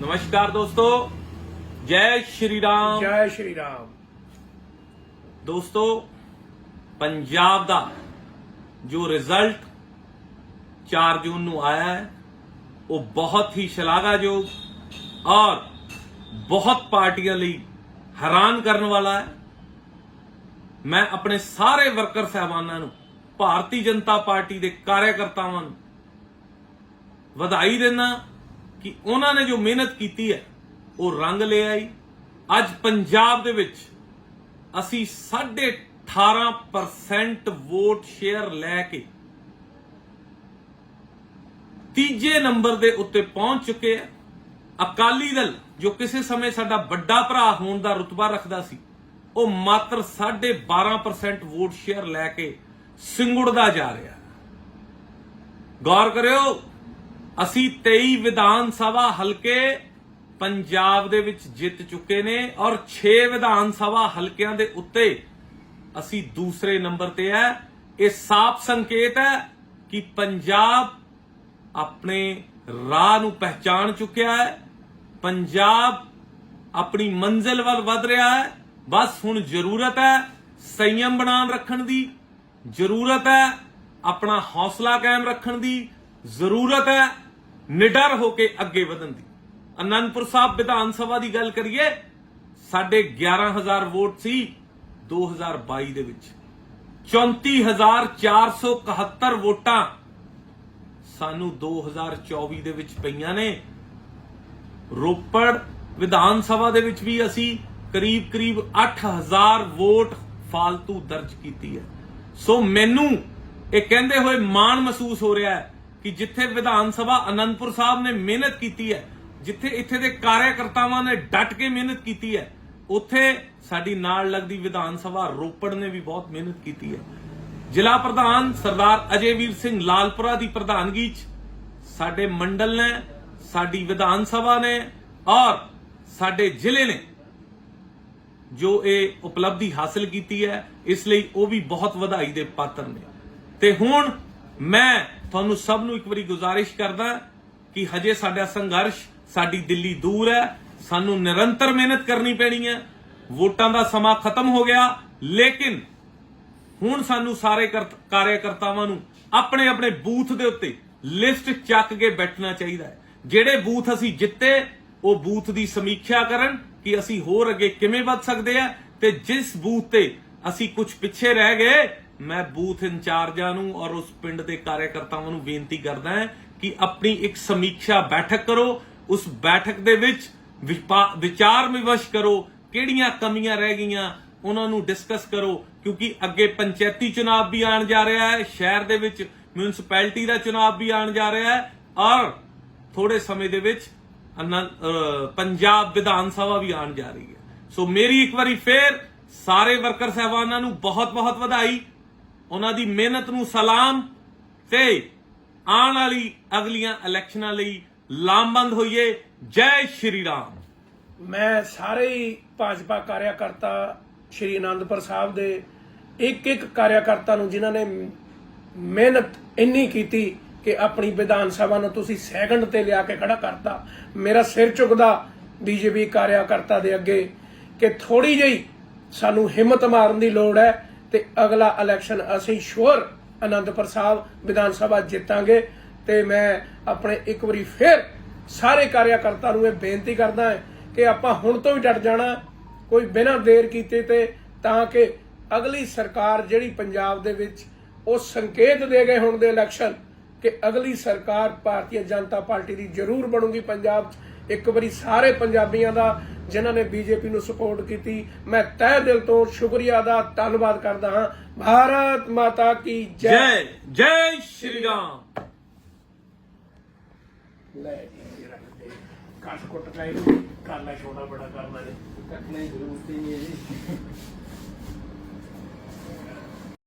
ਨਮਸਕਾਰ ਦੋਸਤੋ ਜੈ ਸ਼੍ਰੀ ਰਾਮ ਜੈ ਸ਼੍ਰੀ ਰਾਮ ਦੋਸਤੋ ਪੰਜਾਬ ਦਾ ਜੋ ਰਿਜ਼ਲਟ 4 ਜੂਨ ਨੂੰ ਆਇਆ ਹੈ ਉਹ ਬਹੁਤ ਹੀ ਸ਼ਲਾਘਾਯੋਗ ਔਰ ਬਹੁਤ ਪਾਰਟੀਆਂ ਲਈ ਹੈਰਾਨ ਕਰਨ ਵਾਲਾ ਹੈ ਮੈਂ ਆਪਣੇ ਸਾਰੇ ਵਰਕਰ ਸਹਿਬਾਨਾਂ ਨੂੰ ਭਾਰਤੀ ਜਨਤਾ ਪਾਰਟੀ ਦੇ ਕਾਰਜਕਰਤਾਵਾਂ ਨੂੰ ਵਧਾਈ ਦਿੰਦਾ ਕਿ ਉਹਨਾਂ ਨੇ ਜੋ ਮਿਹਨਤ ਕੀਤੀ ਹੈ, ਉਹ ਰੰਗ ਲੈ ਆਈ। ਅੱਜ ਪੰਜਾਬ ਦੇ ਵਿੱਚ ਅਸੀਂ 18.5% ਵੋਟ ਸ਼ੇਅਰ ਲੈ ਕੇ ਤੀਜੇ ਨੰਬਰ ਦੇ ਉੱਤੇ ਪਹੁੰਚ ਚੁੱਕੇ ਆ ਅਕਾਲੀ ਦਲ, ਜੋ ਕਿਸੇ ਸਮੇਂ ਸਾਡਾ ਵੱਡਾ ਭਰਾ ਹੋਣ ਦਾ ਰੁਤਬਾ ਰੱਖਦਾ ਸੀ, ਉਹ ਮਾਤਰ 12.5% ਵੋਟ ਸ਼ੇਅਰ ਲੈ ਕੇ ਸਿੰਗੁੜਦਾ ਜਾ ਰਿਹਾ। ਗੌਰ ਕਰਿਓ ਅਸੀਂ 23 ਵਿਧਾਨ ਸਭਾ ਹਲਕੇ ਪੰਜਾਬ ਦੇ ਵਿੱਚ ਜਿੱਤ ਚੁੱਕੇ ਨੇ ਔਰ 6 ਵਿਧਾਨ ਸਭਾ ਹਲਕਿਆਂ ਦੇ ਉੱਤੇ ਅਸੀਂ ਦੂਸਰੇ ਨੰਬਰ ਤੇ ਹੈ। ਇਹ ਸਾਫ਼ ਸੰਕੇਤ ਹੈ ਕਿ ਪੰਜਾਬ ਆਪਣੇ ਰਾਹ ਨੂੰ ਪਹਿਚਾਨ ਚੁੱਕਿਆ ਹੈ। ਪੰਜਾਬ ਆਪਣੀ ਮੰਜ਼ਿਲ ਵੱਲ ਵਧ ਰਿਹਾ ਹੈ। ਬਸ ਹੁਣ ਜ਼ਰੂਰਤ ਹੈ ਸੰਯਮ ਬਣਾਉਣ ਰੱਖਣ ਦੀ। ਜ਼ਰੂਰਤ ਹੈ ਆਪਣਾ ਹੌਸਲਾ ਕਾਇਮ ਰੱਖਣ ਦੀ। ਜ਼ਰੂਰਤ ਹੈ ਨਿਡਰ ਹੋ ਕੇ ਅੱਗੇ ਵਧਣ ਦੀ। ਅਨੰਦਪੁਰ ਸਾਹਿਬ ਵਿਧਾਨ ਸਭਾ ਦੀ ਗੱਲ ਕਰੀਏ, ਸਾਡੇ 11000 ਵੋਟ ਸੀ 2022 ਦੇ ਵਿੱਚ। 34471 ਵੋਟਾਂ ਸਾਨੂੰ 2024 ਦੇ ਵਿੱਚ ਪਈਆਂ ਨੇ। ਰੋਪੜ ਵਿਧਾਨ ਸਭਾ ਦੇ ਵਿੱਚ ਵੀ ਅਸੀਂ ਕਰੀਬ ਕਰੀਬ 8000 ਵੋਟ ਫਾਲਤੂ ਦਰਜ ਕੀਤੀ ਹੈ। ਸੋ ਮੈਨੂੰ ਇਹ ਕਹਿੰਦੇ ਹੋਏ ਮਾਣ ਮਹਿਸੂਸ ਹੋ ਰਿਹਾ ਹੈ ਕਿ ਜਿੱਥੇ ਵਿਧਾਨ ਸਭਾ ਅਨੰਦਪੁਰ ਸਾਹਿਬ ਨੇ ਮਿਹਨਤ ਕੀਤੀ ਹੈ, ਜਿੱਥੇ ਇੱਥੇ ਦੇ ਕਾਰਜਕਰਤਾਵਾਂ ਨੇ ਡਟ ਕੇ ਮਿਹਨਤ ਕੀਤੀ ਹੈ, ਉੱਥੇ ਸਾਡੀ ਨਾਲ ਲੱਗਦੀ ਵਿਧਾਨ ਸਭਾ ਰੋਪੜ ਨੇ ਵੀ ਬਹੁਤ ਮਿਹਨਤ ਕੀਤੀ ਹੈ। ਜ਼ਿਲ੍ਹਾ ਪ੍ਰਧਾਨ ਸਰਦਾਰ ਅਜੇਵੀਰ ਸਿੰਘ ਲਾਲਪੁਰਾ ਦੀ ਪ੍ਰਧਾਨਗੀ 'ਚ ਸਾਡੇ ਮੰਡਲ ਨੇ, ਸਾਡੀ ਵਿਧਾਨ ਸਭਾ ਨੇ ਔਰ ਸਾਡੇ ਜ਼ਿਲ੍ਹੇ ਨੇ ਜੋ ਇਹ ਉਪਲਬਧੀ ਹਾਸਲ ਕੀਤੀ ਹੈ, ਇਸ ਲਈ ਉਹ ਵੀ ਬਹੁਤ ਵਧਾਈ ਦੇ ਪਾਤਰ ਨੇ। ਤੇ ਹੁਣ ਮੈਂ ਤੁਹਾਨੂੰ ਸਭ ਨੂੰ ਇੱਕ ਵਾਰੀ ਗੁਜ਼ਾਰਿਸ਼ ਕਰਦਾ ਕਿ ਹਜੇ ਸਾਡਾ ਸੰਘਰਸ਼ ਸਾਡੀ ਦਿੱਲੀ ਦੂਰ ਹੈ, ਸਾਨੂੰ ਨਿਰੰਤਰ ਮਿਹਨਤ ਕਰਨੀ ਪੈਣੀ ਹੈ, ਵੋਟਾਂ ਦਾ ਸਮਾਂ ਖਤਮ ਹੋ ਗਿਆ, ਲੇਕਿਨ ਹੁਣ ਸਾਨੂੰ ਸਾਰੇ ਕਾਰਜਕਰਤਾਵਾਂ ਨੂੰ ਆਪਣੇ ਆਪਣੇ ਬੂਥ ਦੇ ਉੱਤੇ ਲਿਸਟ ਚੱਕ ਕੇ ਬੈਠਣਾ ਚਾਹੀਦਾ ਹੈ। ਜਿਹੜੇ ਬੂਥ ਅਸੀਂ ਜਿੱਤੇ, ਉਹ ਬੂਥ ਦੀ ਸਮੀਖਿਆ ਕਰਨ ਕਿ ਅਸੀਂ ਹੋਰ ਅੱਗੇ ਕਿਵੇਂ ਵੱਧ ਸਕਦੇ ਆ ਤੇ ਜਿਸ ਬੂਥ ਤੇ ਅਸੀਂ ਕੁਝ ਪਿੱਛੇ ਰਹਿ ਗਏ ਮੈਂ ਬੂਥ ਇੰਚਾਰਜਾਂ ਨੂੰ ਔਰ ਉਸ ਪਿੰਡ ਦੇ ਕਾਰਜਕਰਤਾਵਾਂ ਨੂੰ ਬੇਨਤੀ ਕਰਦਾ ਹਾਂ ਕਿ ਆਪਣੀ ਇੱਕ ਸਮੀਖਿਆ ਬੈਠਕ ਕਰੋ। ਉਸ ਬੈਠਕ ਦੇ ਵਿੱਚ ਵਿਚਾਰ ਵਿਮਰਸ਼ ਕਰੋ। ਕਿਹੜੀਆਂ ਕਮੀਆਂ ਰਹਿ ਗਈਆਂ, ਉਹਨਾਂ ਨੂੰ ਡਿਸਕਸ ਕਰੋ। ਕਿਉਂਕਿ ਅੱਗੇ ਪੰਚਾਇਤੀ ਚੁਣਾਵ ਵੀ ਆਉਣ ਜਾ ਰਿਹਾ ਹੈ, ਸ਼ਹਿਰ ਦੇ ਵਿੱਚ ਮਿਊਨਿਸਪੈਲਿਟੀ ਦਾ ਚੁਣਾਵ ਵੀ ਆਉਣ ਜਾ ਰਿਹਾ ਹੈ ਔਰ ਥੋੜੇ ਸਮੇਂ ਦੇ ਵਿੱਚ ਪੰਜਾਬ ਵਿਧਾਨ ਸਭਾ ਵੀ ਆਉਣ ਜਾ ਰਹੀ ਹੈ। ਸੋ ਮੇਰੀ ਇੱਕ ਵਾਰੀ ਫੇਰ ਸਾਰੇ ਵਰਕਰ ਸਹਿਬਾਨਾਂ ਨੂੰ ਬਹੁਤ-ਬਹੁਤ ਵਧਾਈ। ਉਹਨਾਂ ਦੀ ਮਿਹਨਤ ਨੂੰ ਸਲਾਮ ਤੇ ਆਉਣ ਵਾਲੀ ਅਗਲੀਆਂ ਇਲੈਕਸ਼ਨਾਂ ਲਈ ਲਾਮਬੰਦ ਹੋਈਏ। ਜੈ ਸ਼੍ਰੀ ਰਾਮ। ਮੈਂ ਸਾਰੇ ਹੀ ਭਾਜਪਾ ਕਾਰਿਆਕਰਤਾ ਸ਼੍ਰੀ ਅਨੰਦਪੁਰ ਸਾਹਿਬ ਦੇ ਇੱਕ ਇੱਕ ਕਾਰਿਆਕਰਤਾ ਨੂੰ ਜਿਨ੍ਹਾਂ ਨੇ ਮਿਹਨਤ ਇੰਨੀ ਕੀਤੀ ਕਿ ਆਪਣੀ ਵਿਧਾਨ ਸਭਾ ਨੂੰ ਤੁਸੀਂ ਸੈਕਿੰਡ ਤੇ ਲਿਆ ਕੇ ਖੜਾ ਕਰਤਾ। ਮੇਰਾ ਸਿਰ ਝੁਕਦਾ ਬੀਜੇਪੀ ਕਾਰਿਆਕਰਤਾ ਦੇ ਅੱਗੇ ਕਿ ਥੋੜੀ ਜਿਹੀ ਸਾਨੂੰ ਹਿੰਮਤ ਮਾਰਨ ਦੀ ਲੋੜ ਹੈ। ਤੇ ਅਗਲਾ ਇਲੈਕਸ਼ਨ ਅਸੀਂ ਸ਼ੋਰ ਅਨੰਦਪੁਰ ਸਾਹਿਬ ਵਿਧਾਨ ਸਭਾ ਜਿੱਤਾਂਗੇ। ਤੇ ਮੈਂ ਆਪਣੇ ਇੱਕ ਵਾਰੀ ਫੇਰ ਸਾਰੇ ਕਾਰਿਆਕਰਤਾ ਨੂੰ ਇਹ ਬੇਨਤੀ ਕਰਦਾ ਹਾਂ ਕਿ ਆਪਾਂ ਹੁਣ ਤੋਂ ਹੀ ਡਟ ਜਾਣਾ, ਕੋਈ ਬਿਨਾਂ ਦੇਰ ਕੀਤੇ ਤੇ ਤਾਂ ਕਿ ਅਗਲੀ ਸਰਕਾਰ ਜਿਹੜੀ ਪੰਜਾਬ ਦੇ ਵਿੱਚ ਉਹ ਸੰਕੇਤ ਦੇ ਗਏ ਹੁਣ ਦੇ ਇਲੈਕਸ਼ਨ ਕਿ ਅਗਲੀ ਸਰਕਾਰ ਭਾਰਤੀ ਜਨਤਾ ਪਾਰਟੀ ਦੀ ਜ਼ਰੂਰ ਬਣੂਗੀ ਪੰਜਾਬ 'ਚ। ਇੱਕ ਵਾਰੀ ਸਾਰੇ ਪੰਜਾਬੀਆਂ ਦਾ ਜਿਨ੍ਹਾਂ ਨੇ ਬੀਜੇਪੀ ਨੂੰ ਸਪੋਰਟ ਕੀਤੀ ਮੈਂ ਤਹਿ ਦਿਲ ਤੋਂ ਸ਼ੁਕਰੀਆ ਦਾ ਧੰਨਵਾਦ ਕਰਦਾ ਹਾਂ। ਭਾਰਤ ਮਾਤਾ ਕੀ ਜੈ। ਜੈ ਸ਼੍ਰੀ ਰਾਮ। ਲੈ ਜੀ ਰੱਖ ਦੇ। ਕੱਟ ਕੁੱਟ ਕੇ ਕਰ ਲੈ ਛੋਟਾ ਬੜਾ ਕਰਨਾ ਜੀ ਕੱਟਣੇ ਜ਼ਰੂਰਤ ਹੀ ਨਹੀਂ ਹੈ ਜੀ।